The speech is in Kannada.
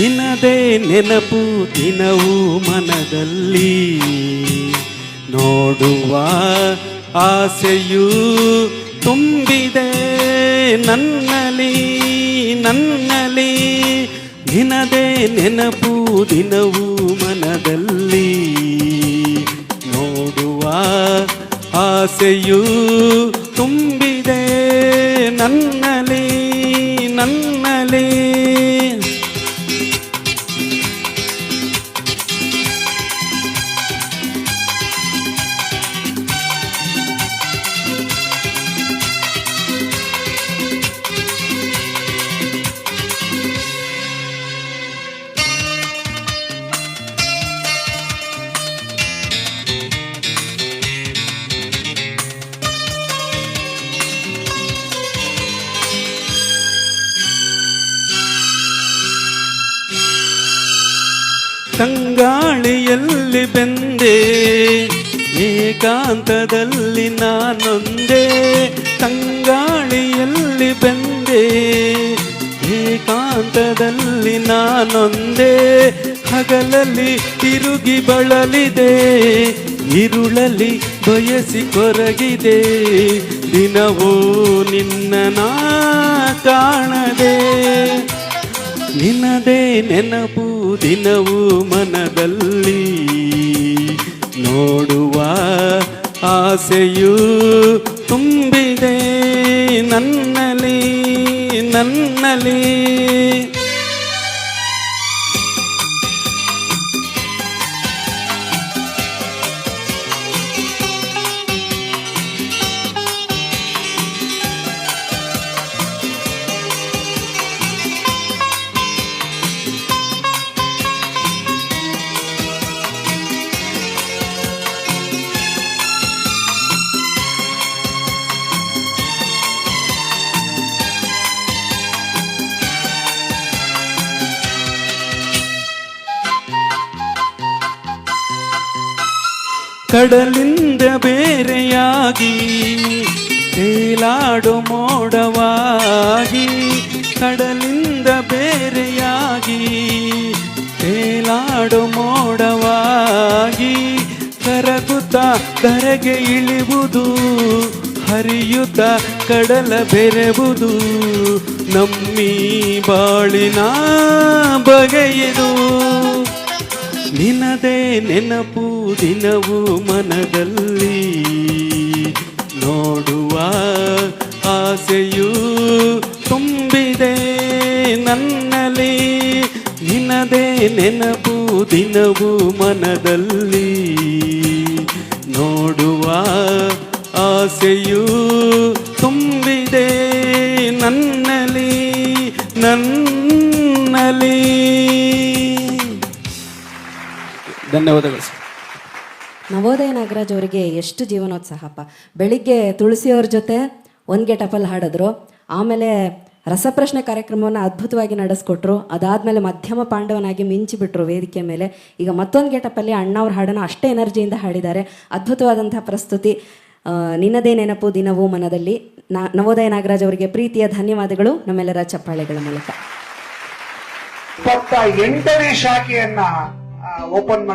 ನಿನದೇ ನೆನಪು ದಿನವು ಮನದಲ್ಲಿ ನೋಡುವ ಆಸೆಯೂ ತುಂಬಿದೆ ನನ್ನಲಿ ನನ್ನಲಿ ನಿನದೇ ನೆನಪು ದಿನವು ಮನದಲ್ಲಿ ನೋಡುವ ಆಸೆಯೂ ತುಂಬಿದೆ ನನ್ನಲಿ ತಂಗಾಳಿಯಲ್ಲಿ ಬೆಂದೆ, ಏಕಾಂತದಲ್ಲಿ ನಾನೊಂದೇ. ತಂಗಾಳಿಯಲ್ಲಿ ಬೆಂದೆ, ಏಕಾಂತದಲ್ಲಿ ನಾನೊಂದೇ. ಹಗಲಲ್ಲಿ ತಿರುಗಿ ಬಳಲಿದೆ ಇರುಳಲ್ಲಿ ಬಯಸಿ ಕೊರಗಿದೆ. ದಿನವೂ ನಿನ್ನ ನಾ ಕಾಣದೆ. ನಿನ್ನದೇ ನೆನಪು ದಿನವು ಮನದಲ್ಲಿ ನೋಡುವ ಆಸೆಯು ತುಂಬಿದೆ ನನ್ನಲಿ ನನ್ನಲಿ ಕಡಲಿಂದ ಬೇರೆಯಾಗಿ, ತೇಲಾಡು ಮೋಡವಾಗಿ, ಕಡಲಿಂದ ಬೇರೆಯಾಗಿ, ತೇಲಾಡು ಮೋಡವಾಗಿ, ಕರಗುತ್ತ ಕರೆಗೆ ಇಳಿವುದು, ಹರಿಯುತ್ತ ಕಡಲ ಬೆರೆವುದು, ನಮ್ಮಿ ಬಾಳಿನ ಬಗೆಯಿದು. ನಿನದೇ ನೆನಪು ದಿನವು ಮನದಲ್ಲಿ ನೋಡುವ ಆಸೆಯೂ ತುಂಬಿದೆ ನನ್ನಲ್ಲಿ. ನಿನದೇ ನೆನಪು ದಿನವು ಮನದಲ್ಲಿ ನೋಡುವ ಆಸೆಯೂ ಧನ್ಯವಾದಗಳು ಸರ್. ನವೋದಯ ನಾಗರಾಜ್ ಅವರಿಗೆ ಎಷ್ಟು ಜೀವನೋತ್ಸಾಹಪ್ಪ ಬೆಳಿಗ್ಗೆ ತುಳಸಿಯವ್ರ ಜೊತೆ ಒಂದು ಗೆಟಪಲ್ಲಿ ಹಾಡಿದ್ರು. ಆಮೇಲೆ ರಸಪ್ರಶ್ನೆ ಕಾರ್ಯಕ್ರಮವನ್ನು ಅದ್ಭುತವಾಗಿ ನಡೆಸ್ಕೊಟ್ರು. ಅದಾದಮೇಲೆ ಮಧ್ಯಮ ಪಾಂಡವನಾಗಿ ಮಿಂಚಿಬಿಟ್ರು ವೇದಿಕೆ ಮೇಲೆ. ಈಗ ಮತ್ತೊಂದು ಗೆಟಪಲ್ಲಿ ಅಣ್ಣವ್ರ ಹಾಡನ ಅಷ್ಟೇ ಎನರ್ಜಿಯಿಂದ ಹಾಡಿದ್ದಾರೆ. ಅದ್ಭುತವಾದಂಥ ಪ್ರಸ್ತುತಿ. ಆ, ನಿನ್ನದೇ ನೆನಪು ದಿನವೂ ಮನದಲ್ಲಿ. ನಾ ನವೋದಯ ನಾಗರಾಜ್ ಅವರಿಗೆ ಪ್ರೀತಿಯ ಧನ್ಯವಾದಗಳು. ನಮ್ಮೆಲ್ಲರ ಚಪ್ಪಾಳೆಗಳ ಮೂಲಕ. ಇಪ್ಪತ್ತ ಎಂಟನೇ ಶಾಖೆಯನ್ನ ಓಪನ್